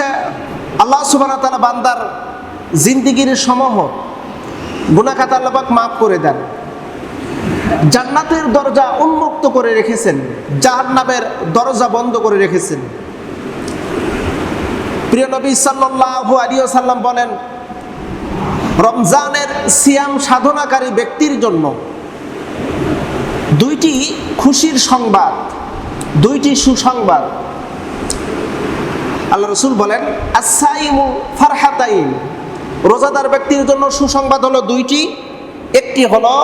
হচ্ছে আল্লাহ সুবাহ তালা বান্দার জিন্দিগির সমূহ। গুনাখাত আল্লাপাক মাফ করে দেন। জান্নাতের দরজা উন্মুক্ত করে রেখেছেন। জাহান্নামের দরজা বন্ধ করে রেখেছেন। প্রিয় নবী সাল্লাল্লাহু আলাইহি সাল্লাম বলেন, রমজানের সিয়াম সাধনাকারী ব্যক্তির জন্য দুইটি খুশির সংবাদ, দুইটি সুসংবাদ আল্লাহ রসুল বলেন রোজাদার ব্যক্তির জন্য সুসংবাদ হলো দুইটি। একটি হলো,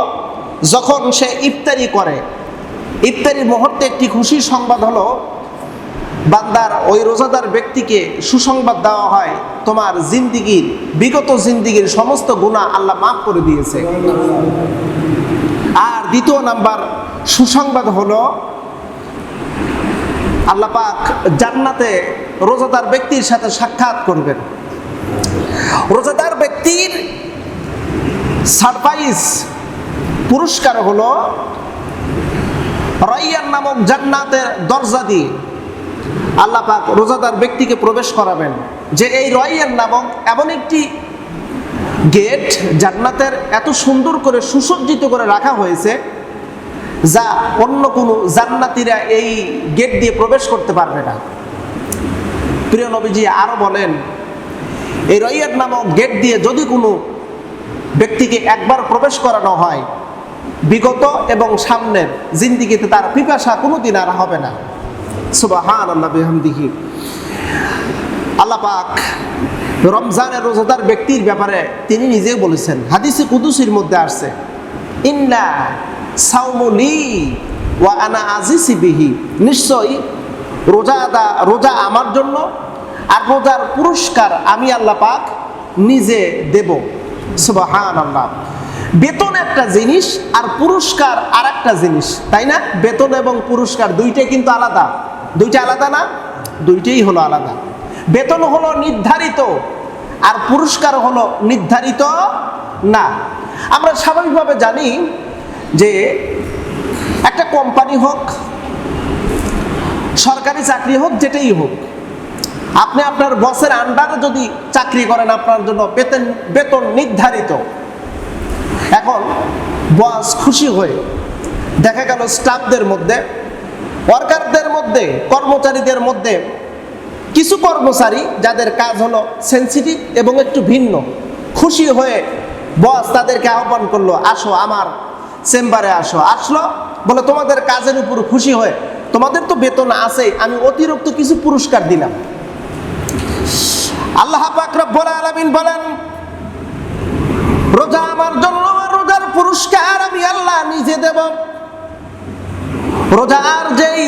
যখন সে ইফতারি করে ইফতারির মুহূর্তে একটি খুশির সংবাদ হলো, বান্দার ওই রোজাদার ব্যক্তিকে সুসংবাদ দেওয়া হয়, তোমার জিন্দিগির, বিগত জিন্দিগির সমস্ত গুণা আল্লাহ মাফ করে দিয়েছে। আর দ্বিতীয় নাম্বার সুসংবাদ হলো আল্লাহ পাক জান্নাতে রোজাদার ব্যক্তির সাথে সাক্ষাৎ করবেন। রোজাদার ব্যক্তির সারপ্রাইজ পুরস্কার হলো রাইয়ান নামক জান্নাতের দরজা দিয়ে আল্লাহ পাক রোজাদার ব্যক্তিকে প্রবেশ করাবেন। যে এই রয়ান নামক এমন একটি গেট জান্নাতের এত সুন্দর করে সুসজ্জিত করে রাখা হয়েছে যা অন্য কোনো জান্নাতিরা এই গেট দিয়ে প্রবেশ করতে পারবে না। প্রিয় নবীজি আরও বলেন, এই রয়ান নামক গেট দিয়ে যদি কোনো ব্যক্তিকে একবার প্রবেশ করানো হয়, বিগত এবং সামনের জিন্দিগিতে তার পিপাসা কোনোদিন আর হবে না। সুবাহান আল্লাহ বেহামদিহি। আল্লাহ পাক রমজানের রোজাদার ব্যক্তির ব্যাপারে তিনি নিজে বলেছেন, হাদিসে কুদুসির মধ্যে আসছে, ইন্না সাউমুলি ওয়া আনা আজিসি বিহি। নিশ্চয়ই রোজা আদা, রোজা আমার জন্য আর রোজার পুরস্কার আমি আল্লাহ পাক নিজে দেব। সুবাহান আল্লাহ বেতন একটা জিনিস আর পুরস্কার আর একটা জিনিস, তাই না? বেতন এবং পুরস্কার দুইটাই কিন্তু আলাদা। দুইটা আলাদা না? দুইটাই হলো আলাদা। বেতন হলো নির্ধারিত আর পুরস্কার হলো নির্ধারিত না। আমরা স্বাভাবিকভাবে জানি যে একটা কোম্পানি হোক, সরকারি চাকরি হোক, যেটাই হোক, আপনি আপনার বসের আন্ডারে যদি চাকরি করেন আপনার জন্য বেতন বেতন নির্ধারিত। এখন বস খুশি হয়ে দেখা গেল স্টাফদের মধ্যে ওয়ার্কারদের মধ্যে, কর্মচারীদের মধ্যে কিছু কর্মচারী যাদের কাজ হলো সেন্সিটিভ এবং একটু ভিন্ন, খুশি হয়ে বস তাদেরকে আহ্বান করল, আসো আমার চেম্বারে আসো। আসলো, বলে, তোমাদের কাজের উপর খুশি হয়ে, তোমাদের তো বেতন আছে আমি অতিরিক্ত কিছু পুরস্কার দিলাম। আল্লাহ আলামিন বলেন, রোজা আমার জন্য, রোজার পুরস্কার আমি আল্লাহ নিজে দেব। রোজার যেই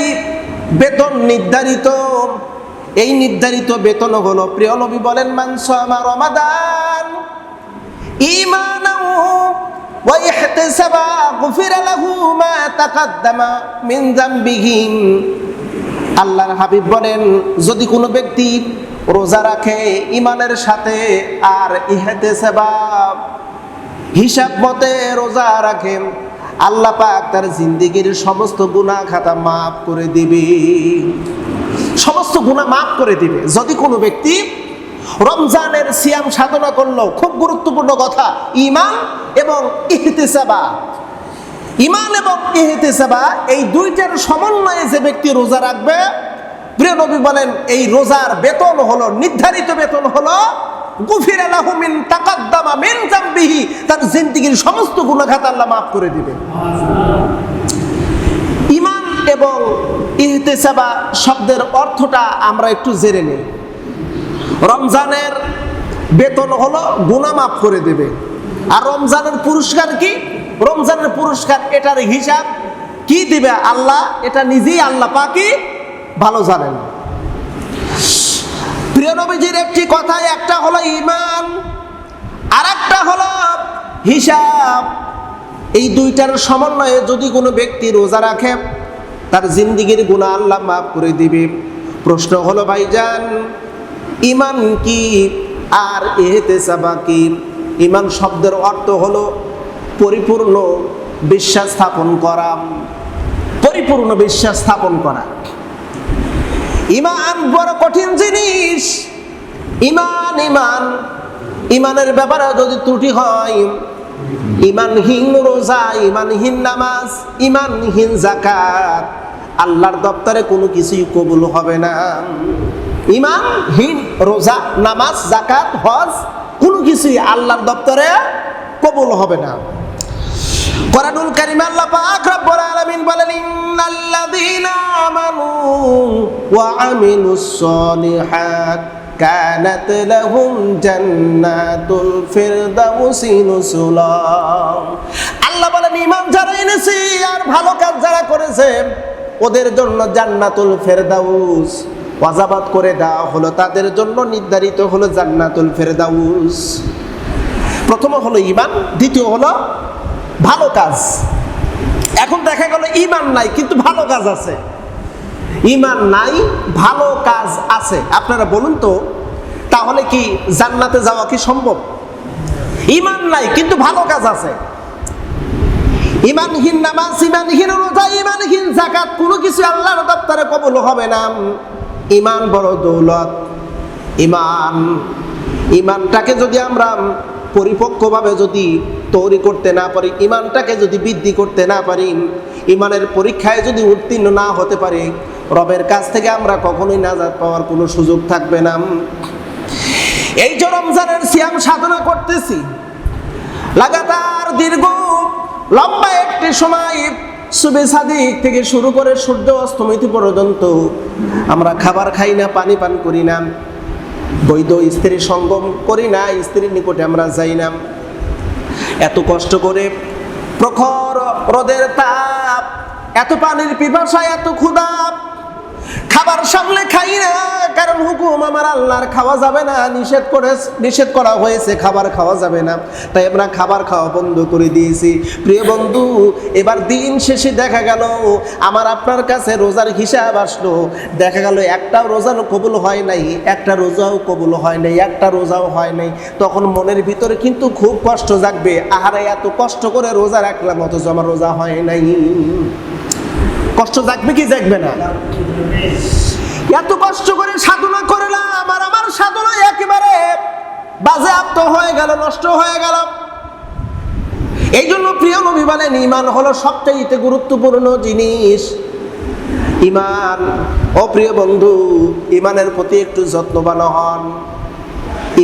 বেতন নির্ধারিত, এই নির্ধারিত বেতন হলো, প্রিয় নবী বলেন মাংস আমার রমাদান। ইমানাও ওয়াইহতিসাবা গুফিরা লাহু মা তাকাদ্দামা মিন যামবিহি আল্লাহর হাবিব বলেন, যদি কোনো ব্যক্তি রোজা রাখে ইমানের সাথে আর ইহেতে সেবাব, হিসাব মতে রোজা রাখে, আল্লাহ পাক তার জিন্দিগির সমস্ত গুনাহ খাতা মাফ করে দিবে। সমস্ত গুনাহ মাফ করে দিবে। যদি কোনো ব্যক্তি রমজানের সিয়াম সাধনা করল, খুব গুরুত্বপূর্ণ কথা ইমান এবং ইহতেসাবা ইমান এবং ইহতেসাবা, এই দুইটার সমন্বয়ে যে ব্যক্তি রোজা রাখবে, প্রিয় নবী বলেন, এই রোজার বেতন হলো, নির্ধারিত বেতন হলো, গুফির আলাহু মিন তাকাদ্দামা মিন জামবিহি, তার জিন্দেগীর সমস্ত গুনাহ আল্লাহ মাফ করে দিবে ইমান এবং ইহতেসাবা শব্দের অর্থটা আমরা একটু জেনে নেই। রমজানের বেতন হলো, গুনাহ মাফ করে দেবে। আর রমজানের পুরস্কার কি? রমজানের পুরস্কার এটার হিসাব কি দিবে আল্লাহ? এটা নিজেই আল্লাহ পাকি ভালো জানেন। প্রিয় নবীজির একটি কথা, একটা হলো ইমান আর একটা হলো হিসাব। এই দুইটার সমন্বয়ে যদি কোনো ব্যক্তি রোজা রাখে, তার জিন্দিগির গুণা আল্লাহ মাফ করে দিবে। প্রশ্ন হলো, ভাইজান ইমান কি আর এহেতে সাবা কি? ইমান শব্দের অর্থ হলো পরিপূর্ণ বিশ্বাস স্থাপন করা, পরিপূর্ণ বিশ্বাস স্থাপন করা। ইমান বড় কঠিন জিনিস। ইমান ইমান। ইমানের ব্যাপারে যদি ত্রুটি হয়, ইমানহীন রোজা, ইমানহীন নামাজ, ইমানহীন জাকাত আল্লাহর দপ্তরে কোনো কিছুই কবুল হবে না। ইমানহীন রোজা, নামাজ জাকাত হজ, কোনো কিছুই আল্লাহর দপ্তরে কবুল হবে না। কোরআনুল কারীম আল্লাহ পাক রব্বুল আলামিন বলেন, ইন্নাল্লাযীনা আমানু ওয়া আমিলুস সলিহাত কানাত লাহুম জান্নাতুল ফিরদাউসি নুসুলা। আল্লাহ বলেন, ঈমান যারা এনেছে আর ভালো কাজ যারা করেছে, ওদের জন্য জান্নাতুল ফেরদাউস। ওয়াজাবাত করে দেওয়া হলো, তাদের জন্য নির্ধারিত হলো জান্নাতুল ফেরদাউস। প্রথম হলো ইমান দ্বিতীয় হলো ভালো কাজ। এখন দেখা গেল ইমান নাই, কিন্তু ভালো কাজ আছে। ইমান নাই, ভালো কাজ আছে। আপনারা বলুন তো, তাহলে কি জান্নাতে যাওয়া কি সম্ভব? ইমান নাই, কিন্তু ভালো কাজ আছে। ইমানহীন নামাজ, ইমানহীন রোজা, ইমানহীন জাকাত কোনো কিছু আল্লাহর দপ্তরে কবুল হবে না। ইমান বড় দৌলত। ইমান, ইমানটাকে যদি আমরা পরিপক্কভাবে যদি তৈরি করতে না পারি, ইমানটাকে যদি বৃদ্ধি করতে না পারি, ইমানের পরীক্ষায় যদি উত্তীর্ণ না হতে পারি, রবের কাছ থেকে আমরা কখনোই নাজাত পাওয়ার কোনো সুযোগ থাকবে না। এই যে রমজানের সিয়াম সাধনা করতেছি, লাগাতার দীর্ঘ, লম্বা একটি সময় সুবে সাদিক থেকে শুরু করে সূর্য অস্তমিতি পর্যন্ত আমরা খাবার খাই না, পানি পান করি না। বৈধ স্ত্রীর সঙ্গম করি না, স্ত্রীর নিকটে আমরা যাই না। এত কষ্ট করে প্রখর রোদের তাপ, এত পানির পিপাসা, এত ক্ষুধা খাবার সামনে খাই না, কারণ হুকুম আমার আল্লাহর খাওয়া যাবে না। নিষেধ করে নিষেধ করা হয়েছে, খাবার খাওয়া যাবে না। তাই আমরা খাবার খাওয়া বন্ধ করে দিয়েছি। প্রিয় বন্ধু, এবার দিন শেষে দেখা গেল, আমার আপনার কাছে রোজার হিসাব আসলো। দেখা গেল একটাও রোজার কবুল হয় নাই, একটা রোজাও কবুল হয় নাই, একটা রোজাও হয় নাই। তখন মনের ভিতরে কিন্তু খুব কষ্ট জাগবে। আহারে, এত কষ্ট করে রোজা রাখলাম, অথচ আমার রোজা হয় নাই। কষ্ট জাগবে কি জাগবে না? এত কষ্ট করে সাধনা করলাম, আর আমার সাধনা একেবারে বাজেয়াপ্ত হয়ে গেল, নষ্ট হয়ে গেল। এই জন্য প্রিয় নবী বলেন ইমান হলো সবচাইতে গুরুত্বপূর্ণ জিনিস। ইমান ও প্রিয় বন্ধু ইমানের প্রতি একটু যত্নবান হন।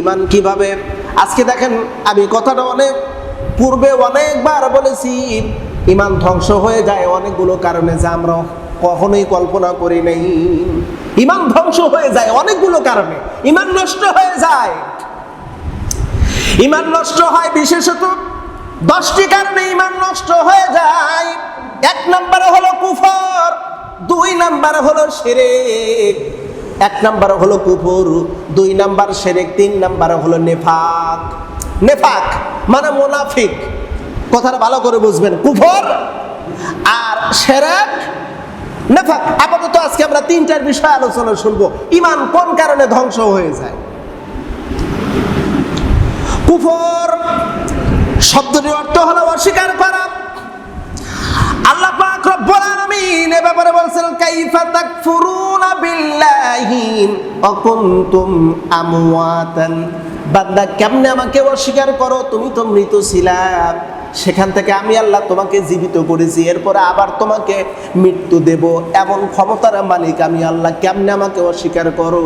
ইমান কীভাবে? আজকে দেখেন, আমি কথাটা অনেক, পূর্বে অনেকবার বলেছি ইমান ধ্বংস হয়ে যায় অনেকগুলো কারণে, যা আমরা কখনোই কল্পনা করি নাই। ইমান ধ্বংস হয়ে যায় অনেকগুলো কারণে। ইমান নষ্ট হয়ে যায়। ইমান নষ্ট হয় বিশেষত দশটি কারণে ইমান নষ্ট হয়ে যায়। এক নম্বরে হলো কুফর, দুই নম্বরে হলো সেরেক এক নম্বরে হলো কুফর, দুই নাম্বার সেরেক তিন নম্বরে হলো নেফাক। নেফাক মানে মোনাফিক। কথাটা ভালো করে বুঝবেন। কুফর আর সেরেক নেফাক আপাতত আজকে আমরা তিনটার বিষয় আলোচনা শুনব। ইমান কোন কারণে ধ্বংস হয়ে যায়? কুফর শব্দটির অর্থ হলো অস্বীকার করা। আল্লাহ পাক রব্বুল আলামিন এ ব্যাপারে বলছেন, কাইফা তাকফুরুনা বিল্লাহি, ওয়া আমওয়াতান। বান্দা কেমনে আমাকে অস্বীকার করো? তুমি তো মৃত ছিলা। সেখান থেকে আমি আল্লাহ তোমাকে জীবিত করেছি। এরপরে আবার তোমাকে মৃত্যু দেব। এমন ক্ষমতার মালিক আমি আল্লাহ কেমনে আমাকে অস্বীকার করো?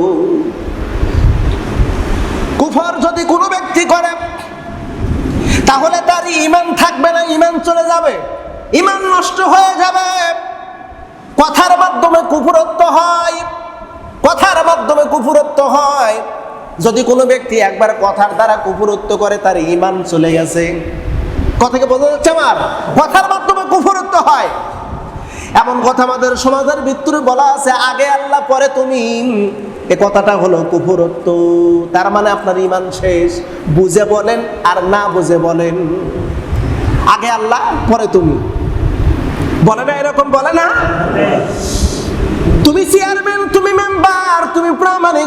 কুফর যদি কোনো ব্যক্তি করে, তাহলে তার ইমান থাকবে না, ইমান চলে যাবে। ইমান নষ্ট হয়ে যাবে কথার মাধ্যমে কুফুরত্ব হয় কথার মাধ্যমে কুফুরত্ব হয় যদি কোনো ব্যক্তি একবার কথার দ্বারা কুফুরত্ব করে তার ইমান চলে গেছে। কথাকে বোঝা যাচ্ছে আমার? কথার মাধ্যমে কুফুরত্ব হয়। এমন কথা আমাদের সমাজের ভিতরে বলা আছে আগে আল্লাহ পরে তুমি। এ কথাটা হলো কুফুরত্ব। তার মানে আপনার ইমান শেষ। বুঝে বলেন আর না বুঝে বলেন। আগে আল্লাহ পরে তুমি। বলে না এরকম বলে না? তুমি চেয়ারম্যান তুমি মেম্বার তুমি প্রামাণিক